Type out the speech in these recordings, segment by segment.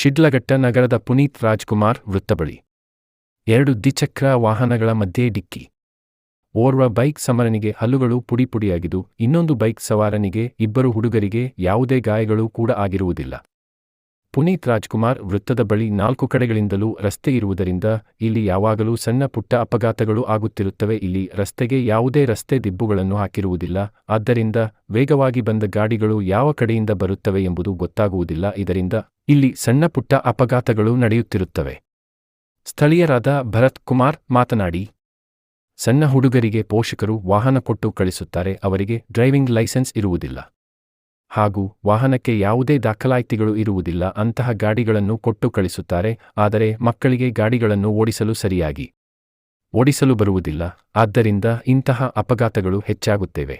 ಶಿಡ್ಲಘಟ್ಟ ನಗರದ ಪುನೀತ್ ರಾಜ್ಕುಮಾರ್ ವೃತ್ತ ಬಳಿ. ಎರಡು ದ್ವಿಚಕ್ರ ವಾಹನಗಳ ಮಧ್ಯೆ ಡಿಕ್ಕಿ. ಓರ್ವ ಬೈಕ್ ಸಮರನಿಗೆ ಹಲ್ಲುಗಳು ಪುಡಿಪುಡಿಯಾಗಿದ್ದು, ಇನ್ನೊಂದು ಬೈಕ್ ಸವಾರನಿಗೆ, ಇಬ್ಬರು ಹುಡುಗರಿಗೆ ಯಾವುದೇ ಗಾಯಗಳು ಕೂಡ ಆಗಿರುವುದಿಲ್ಲ. ಪುನೀತ್ ರಾಜ್ಕುಮಾರ್ ವೃತ್ತದ ಬಳಿ ನಾಲ್ಕು ಕಡೆಗಳಿಂದಲೂ ರಸ್ತೆ ಇರುವುದರಿಂದ ಇಲ್ಲಿ ಯಾವಾಗಲೂ ಸಣ್ಣ ಪುಟ್ಟ ಅಪಘಾತಗಳು ಆಗುತ್ತಿರುತ್ತವೆ. ಇಲ್ಲಿ ರಸ್ತೆಗೆ ಯಾವುದೇ ರಸ್ತೆ ದಿಬ್ಬುಗಳನ್ನು ಹಾಕಿರುವುದಿಲ್ಲ. ಆದ್ದರಿಂದ ವೇಗವಾಗಿ ಬಂದ ಗಾಡಿಗಳು ಯಾವ ಕಡೆಯಿಂದ ಬರುತ್ತವೆ ಎಂಬುದು ಗೊತ್ತಾಗುವುದಿಲ್ಲ. ಇದರಿಂದ ಇಲ್ಲಿ ಸಣ್ಣ ಪುಟ್ಟ ಅಪಘಾತಗಳು ನಡೆಯುತ್ತಿರುತ್ತವೆ. ಸ್ಥಳೀಯರಾದ ಭರತ್ ಕುಮಾರ್ ಮಾತನಾಡಿ, ಸಣ್ಣ ಹುಡುಗರಿಗೆ ಪೋಷಕರು ವಾಹನ ಕೊಟ್ಟು ಕಳಿಸುತ್ತಾರೆ. ಅವರಿಗೆ ಡ್ರೈವಿಂಗ್ ಲೈಸೆನ್ಸ್ ಇರುವುದಿಲ್ಲ. ಹಾಗೂ ವಾಹನಕ್ಕೆ ಯಾವುದೇ ದಾಖಲಾತಿಗಳು ಇರುವುದಿಲ್ಲ, ಅಂತಹ ಗಾಡಿಗಳನ್ನು ಕೊಟ್ಟು ಕಳಿಸುತ್ತಾರೆ, ಆದರೆ ಮಕ್ಕಳಿಗೆ ಗಾಡಿಗಳನ್ನು ಓಡಿಸಲು ಸರಿಯಾಗಿ ಓಡಿಸಲು ಬರುವುದಿಲ್ಲ, ಆದ್ದರಿಂದ ಇಂತಹ ಅಪಘಾತಗಳು ಹೆಚ್ಚಾಗುತ್ತವೆ.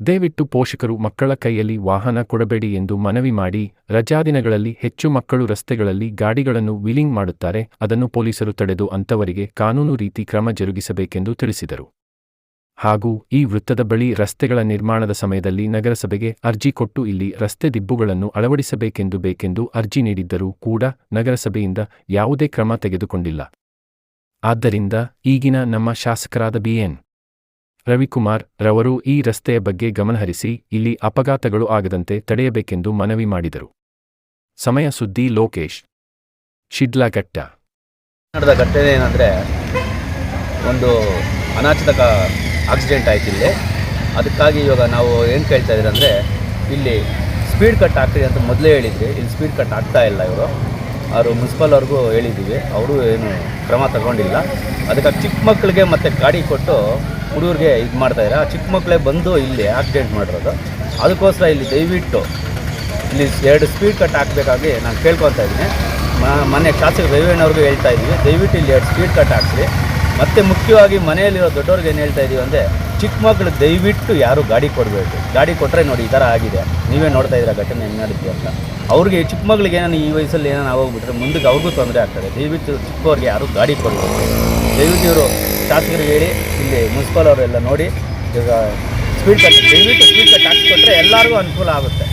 ದಯವಿಟ್ಟು ಪೋಷಕರು ಮಕ್ಕಳ ಕೈಯಲ್ಲಿ ವಾಹನ ಕೊಡಬೇಡಿ ಎಂದು ಮನವಿ ಮಾಡಿ ರಜಾದಿನಗಳಲ್ಲಿ ಹೆಚ್ಚು ಮಕ್ಕಳು ರಸ್ತೆಗಳಲ್ಲಿ ಗಾಡಿಗಳನ್ನು ವೀಲಿಂಗ್ ಮಾಡುತ್ತಾರೆ, ಅದನ್ನು ಪೊಲೀಸರು ತಡೆದು ಅಂತವರಿಗೆ ಕಾನೂನು ರೀತಿ ಕ್ರಮ ಜರುಗಿಸಬೇಕೆಂದು ತಿಳಿಸಿದರು. ಹಾಗೂ ಈ ವೃತ್ತದ ಬಳಿ ರಸ್ತೆಗಳ ನಿರ್ಮಾಣದ ಸಮಯದಲ್ಲಿ ನಗರಸಭೆಗೆ ಅರ್ಜಿ ಕೊಟ್ಟು ಇಲ್ಲಿ ರಸ್ತೆ ದಿಬ್ಬುಗಳನ್ನು ಅಳವಡಿಸಬೇಕೆಂದು ಬೇಕೆಂದು ಅರ್ಜಿ ನೀಡಿದ್ದರೂ ಕೂಡ ನಗರಸಭೆಯಿಂದ ಯಾವುದೇ ಕ್ರಮ ತೆಗೆದುಕೊಂಡಿಲ್ಲ. ಆದ್ದರಿಂದ ಈಗಿನ ನಮ್ಮ ಶಾಸಕರಾದ ಬಿಎನ್ ರವಿಕುಮಾರ್ ರವರು ಈ ರಸ್ತೆಯ ಬಗ್ಗೆ ಗಮನಹರಿಸಿ ಇಲ್ಲಿ ಅಪಘಾತಗಳು ಆಗದಂತೆ ತಡೆಯಬೇಕೆಂದು ಮನವಿ ಮಾಡಿದರು. ಸಮಯ ಸುದ್ದಿ ಲೋಕೇಶ್. ಶಿಡ್ಲಾಘಟ್ಟ. ಘಟನೆ ಏನಂದರೆ ಒಂದು ಅನಾಚಿತ ಆಕ್ಸಿಡೆಂಟ್ ಆಯ್ತು ಇಲ್ಲಿ. ಅದಕ್ಕಾಗಿ ಇವಾಗ ನಾವು ಏನು ಕೇಳ್ತಾ ಇದ್ದೀರ ಅಂದರೆ, ಇಲ್ಲಿ ಸ್ಪೀಡ್ ಕಟ್ ಆಗ್ತಿದೆ ಅಂತ ಮೊದಲೇ ಹೇಳಿದ್ವಿ. ಇಲ್ಲಿ ಸ್ಪೀಡ್ ಕಟ್ ಆಗ್ತಾ ಇಲ್ಲ ಇವರು. ಅವರು ಮುನ್ಸಿಪಲ್ ಅವ್ರಿಗೂ ಹೇಳಿದ್ದೀವಿ. ಅವರು ಏನು ಕ್ರಮ ತಗೊಂಡಿಲ್ಲ. ಅದಕ್ಕಾಗಿ ಚಿಕ್ಕ ಮಕ್ಕಳಿಗೆ ಮತ್ತು ಗಾಡಿ ಕೊಟ್ಟು ಹುಡುಗರಿಗೆ ಇದು ಮಾಡ್ತಾಯಿದ್ದಾರೆ ಆ ಚಿಕ್ಕ ಮಕ್ಕಳೇ ಬಂದು ಇಲ್ಲಿ ಆಕ್ಸಿಡೆಂಟ್ ಮಾಡಿರೋದು. ಅದಕ್ಕೋಸ್ಕರ ಇಲ್ಲಿ ದಯವಿಟ್ಟು ಇಲ್ಲಿ ಎರಡು ಸ್ಪೀಡ್ ಕಟ್ ಹಾಕಬೇಕಾಗಿ ನಾನು ಕೇಳ್ಕೊತಾ ಇದ್ದೀನಿ. ಮೊನ್ನೆ ಶಾಸಕ ರವಿಯಣ್ಣವ್ರಿಗೂ ಹೇಳ್ತಾ ಇದ್ದೀವಿ ದಯವಿಟ್ಟು ಇಲ್ಲಿ ಎರಡು ಸ್ಪೀಡ್ ಕಟ್ ಹಾಕ್ಸಿ. ಮತ್ತು ಮುಖ್ಯವಾಗಿ ಮನೆಯಲ್ಲಿರೋ ದೊಡ್ಡವ್ರಿಗೆ ಏನು ಹೇಳ್ತಾ ಇದ್ದೀವಿ ಅಂದರೆ, ಚಿಕ್ಕ ಮಕ್ಕಳು ದಯವಿಟ್ಟು ಯಾರು ಗಾಡಿ ಕೊಡಬೇಕು ಗಾಡಿ ಕೊಟ್ಟರೆ ನೋಡಿ ಈ ಥರ ಆಗಿದೆ. ನೀವೇ ನೋಡ್ತಾ ಇದ್ದೀರಾ ಘಟನೆ ಹೆಂಗೆ ನಡೆದಿದೆ ಅಂತ. ಅವ್ರಿಗೆ ಚಿಕ್ಕ ಮಗಳಿಗೆ ಏನೋ ಈ ವಯಸ್ಸಲ್ಲಿ ಏನೋ ಆಗೋಗ್ಬಿಟ್ರೆ ಮುಂದಕ್ಕೆ ಅವ್ರಿಗೂ ತೊಂದರೆ ಆಗ್ತದೆ. ದಯವಿಟ್ಟು ಚಿಕ್ಕವ್ರಿಗೆ ಯಾರು ಗಾಡಿ ಕೊಡಬೇಕು ದಯವಿಟ್ಟು ಇವರು ಶಾಸಕರಿಗೆ ಹೇಳಿ, ಇಲ್ಲಿ ಮುನ್ಸಿಪಲ್ ಅವರೆಲ್ಲ ನೋಡಿ ಈಗ ಸ್ಪೀಡ್ ಕಟ್ ದಯವಿಟ್ಟು ಸ್ಪೀಡ್ ಕಟ್ ಹಾಕಿಕೊಟ್ರೆ ಎಲ್ಲರಿಗೂ ಅನುಕೂಲ ಆಗುತ್ತೆ.